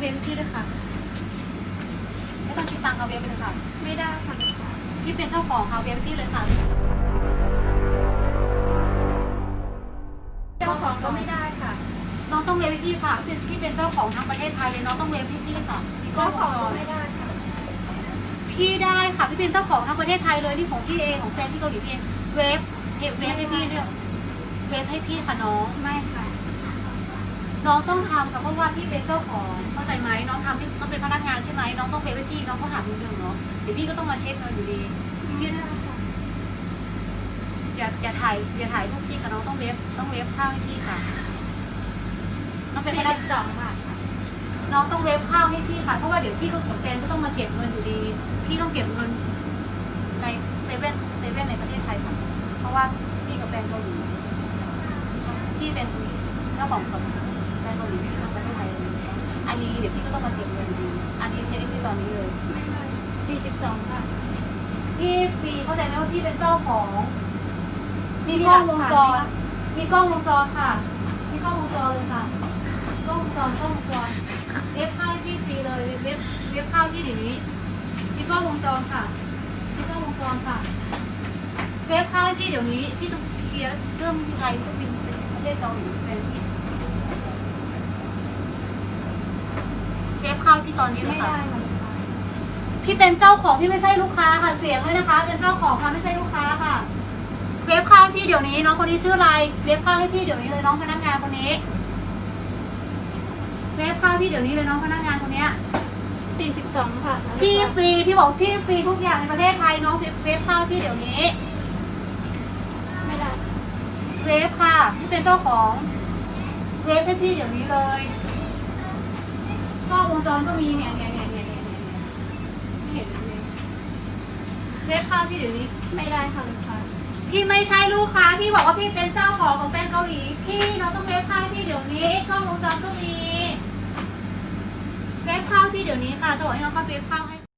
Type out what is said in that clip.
เวฟพี่ด้วยค่ะ ไม่ต้องคิดตังค์เอาเวฟไปเลยค่ะ ไม่ได้ค่ะลูกค้าพี่เป็นเจ้าของค่ะเวฟพี่เลยค่ะ เจ้าของก็ไม่ได้ค่ะ น้องต้องเวฟให้พี่ค่ะพี่พี่เป็นเจ้าของทั้งประเทศไทยเลยน้องต้องเวฟให้พี่ค่ะพี่ก็เจ้าของขก็อไม่ได้ค่ะ พี่ได้ค่ะพี่เป็นเจ้าของทั้งประเทศไทยเลยที่ของพี่เองของแฟนที่เกาหลีพี่เองเวฟเวฟให้พี่ด้วยเวฟให้พี่ค่ะน้อง ไม่ค่ะ น้องต้องทำค่ะเพราะว่าพี่เป็นเจ้าของเข้าใจไหมน้องทำที่ต้องเป็นพนักงานใช่ไหมน้องต้องเวฟให้พี่น้องก็หาเงินเดือนเนาะเดี๋ยวพี่ก็ต้องมาเช็คเงินอยู่ดีไม่ได้ค่ะอย่าอย่าถ่ายอย่าถ่ายรูปพี่ค่ะน้องต้องเวฟต้องเวฟข้าวให้พี่ค่ะน้องเป็นพสี่นักสิบสองบาทค่ะน้องต้องเวฟข้าวให้พี่ค่ะเพราะว่าเดี๋ยวพี่ก็กับแฟนก็ต้องมาเก็บเงินอยู่ดี พี่ต้องเก็บเงินในเซเว่นเซเว่นในประเทศไทยค่ะเพราะว่าพี่กับแฟนเกาหลีพี่เป็นเจ้าของกับแฟน เกาหลีที่ทำประเทศไทยอันนี้เดี๋ยวพี่ก็ต้องมาเก็บเงินดีอันนี้เช็คให้พี่ตอนนี้เลยไม่ได้สี่สิบสองบาทพี่ฟรีเข้าใจไหมว่าพี่เป็นเจ้าของ มีกล้องวงจร มีกล้องวงจรค่ะ มีกล้องวงจรเลยค่ะ กล้องวงจรกล้องวงจรเว็บข้าวพี่ฟรีเลยเว็บเว็บข้าวพี่เดี๋ยวนี้ มีกล้องวงจรค่ะ มีกล้องวงจรค่ะ เว็บข้าวให้พี่เดี๋ยวนี้ พี่ต้องเคลียร์เรื่องไทยก็บินไปประเทศเกาหลีเป็นพี่เว็บ ข้าวพี่ตอนนี้เลไม่ยได้ค่ะค่ะลูกค้าพี่เป็นเจ้าของพี่ไม่ใช่ลูกค้าค่ะ เสียงเลยนะคะ เป็นเจ้าของค่ะไม่ใช่ลูกค้าค่ะ เว็บข้าวให้พี่เดี๋ยวนี้น้องคนนี้ชื่ออะไร เว็บข้าวให้พี่เดี๋ยวนี้เลยน้องพนักงานคนนี้ เว็บข้าวพี่เดี๋ยวนี้เลยน้องพนักงานคนเนี้ยสี่สิบสองค่ะ พี่ฟรีพี่บอกพี่ฟรีทุกอย่างในประเทศไทยน้องเว็บเว็บข้าวพี่เดี๋ยวนี้ ไม่ได้ เว็บค่ะพี่เป็นเจ้าของ เว็บให้พี่เดี๋ยวนี้เลย กล้องวงจรก็มีเนี่ยเนี่ยเนี่ยเนี่ยเนี่ยเนี่ยเห็นไหมเว็บข้าวพี่เดี๋ยวนี้ไม่ได้ค่ะลูกค้าพี่ไม่ใช่ลูกค้าพี่บอกว่าพี่เป็นเจ้าของของแฟนเกาหลีพี่เราต้องเรียกข้าวพี่เดี๋ยวนี้กล้องวงจรก็มีเรียกข้าวพี่เดี๋ยวนี้ค่ะจะบอกให้น้องเข้าเรียกข้าวให้